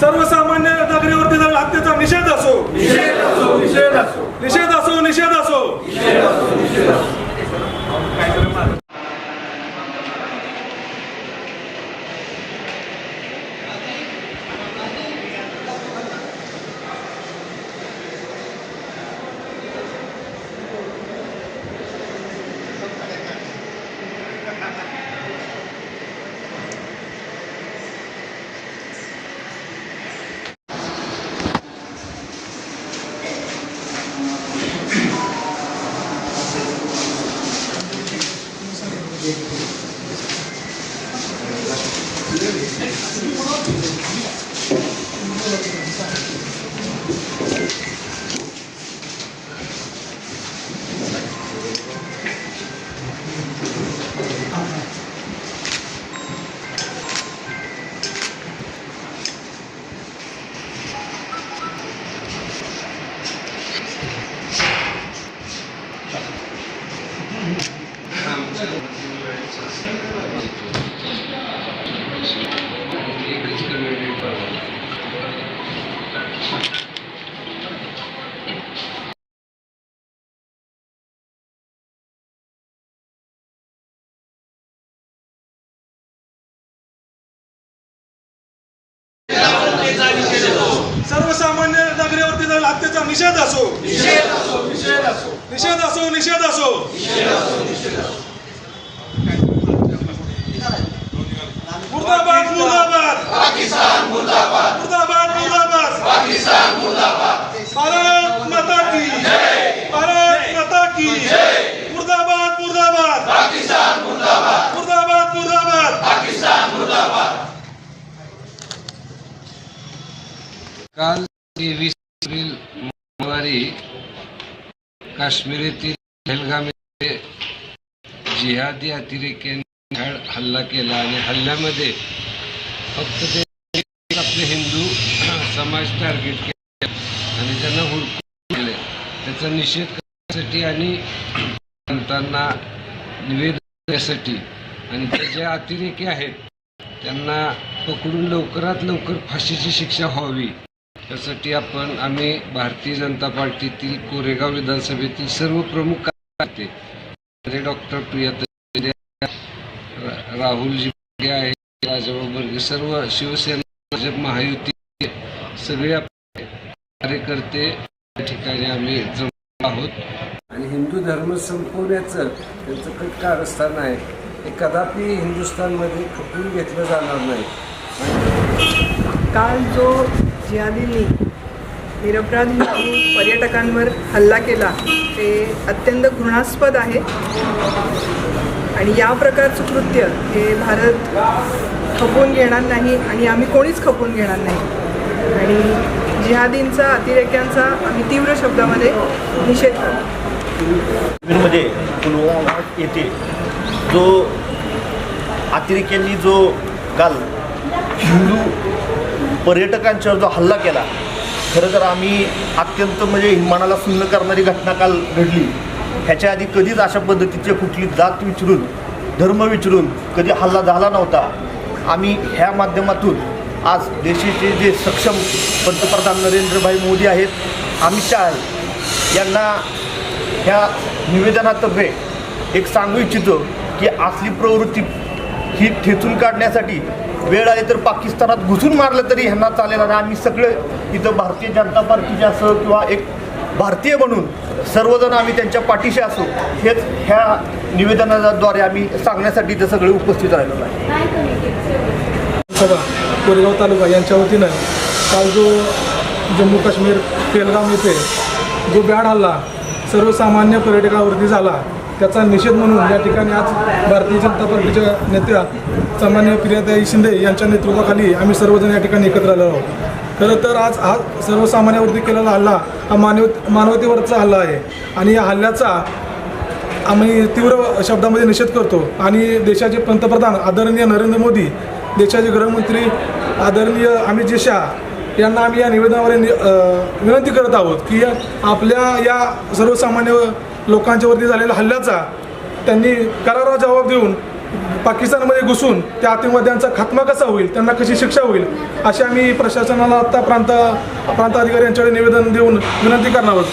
सर्वसामान्य नागरिकांवरती अत्याचार निषेध असो Thank you. सर्वसामान्य नागरिकावरती झालेल्या हत्येचा निषेध असो. निषेध असो निषेध असो. मुर्दाबाद काल तेवीस एप्रिल मंगळवारी काश्मीर येथील पहलगाम येथे जिहादी अतिरेक्यांनी हल्ला केला आणि हल्ल्यामध्ये फक्त ते आपले हिंदू समाज टार्गेट केले आणि त्यांना हुडकून केले त्याचा निषेध करण्यासाठी आणि संतांना निवेदन देण्यासाठी आणि ते जे अतिरेकी आहेत त्यांना पकडून लवकरात लवकर फाशीची शिक्षा व्हावी. त्यासाठी आपण आम्ही भारतीय जनता पार्टीतील कोरेगाव विधानसभेतील सर्व प्रमुख कार्यकर्ते डॉक्टर प्रियता राहुलजी आहे राजाभाऊ बर्गे सर्व शिवसेना भाजप महायुती सगळे आपले कार्यकर्ते या ठिकाणी आम्ही जमलो आहोत. आणि हिंदू धर्म संपवण्याचं त्यांचं कट कारस्थान आहे. हे कदापि हिंदुस्थानमध्ये खपवून घेतलं जाणार नाही. काल जो जिहादींनी निरपराध पर्यटकांवर हल्ला केला ते अत्यंत घृणास्पद आहे. आणि या प्रकारचं कृत्य हे भारत खपवून घेणार नाही आणि आम्ही कोणीच खपवून घेणार नाही. आणि जिहादींचा अतिरेक्यांचा आम्ही तीव्र शब्दामध्ये निषेध करतो. काश्मीरमध्ये पुलवामा येथे जो अतिरेक्यांनी जो काल हिंदू पर्यटकांच्यावर जो हल्ला केला खरं तर आम्ही अत्यंत म्हणजे मनाला सुन्न करणारी घटना काल घडली. ह्याच्या आधी कधीच अशा पद्धतीचे कुठली जात विचारून धर्म विचारून कधी हल्ला झाला नव्हता. आम्ही ह्या माध्यमातून आज देशाचे जे सक्षम पंतप्रधान नरेंद्रभाई मोदी आहेत अमित शाह यांना ह्या निवेदनातर्फे एक सांगू इच्छितो की असली प्रवृत्ती ही ठेचून काढण्यासाठी वेळ आली तर पाकिस्तानात घुसून मारलं तरी ह्यांना चालेल. आणि आम्ही सगळे इथं भारतीय जनता पार्टीचे असो किंवा एक भारतीय म्हणून सर्वजण आम्ही त्यांच्या पाठीशी असो हेच ह्या निवेदनाद्वारे आम्ही सांगण्यासाठी इथं सगळे उपस्थित राहिलेलो आहे. सभा कोरेगाव तालुका यांच्या वतीनं काल जो जम्मू काश्मीर पेलगाम येथे जो बॅड हल्ला सर्वसामान्य पर्यटकावरती झाला त्याचा निषेध म्हणून या ठिकाणी आज भारतीय जनता पार्टीच्या नेत्या सामान्य प्रियाताई शिंदे यांच्या नेतृत्वाखाली आम्ही सर्वजण या ठिकाणी एकत्र आलेलो आहोत. खरं तर आज हा सर्वसामान्यावरती केलेला हल्ला हा मानव मानवतेवरचा हल्ला आहे. आणि या हल्ल्याचा आम्ही तीव्र शब्दामध्ये निषेध करतो. आणि देशाचे पंतप्रधान आदरणीय नरेंद्र मोदी देशाचे गृहमंत्री आदरणीय अमित जी शाह यांना आम्ही या निवेदनावर नि- विनंती करत आहोत की आपल्या या सर्वसामान्य लोकांच्यावरती झालेल्या हल्ल्याचा त्यांनी करारा जबाब देऊन पाकिस्तानमध्ये घुसून त्या आतंकवाद्यांचा खात्मा कसा होईल त्यांना कशी शिक्षा होईल असे आम्ही प्रशासनाला आत्ता प्रांत प्रांत अधिकारी यांच्याकडे निवेदन देऊन विनंती करणार आहोत.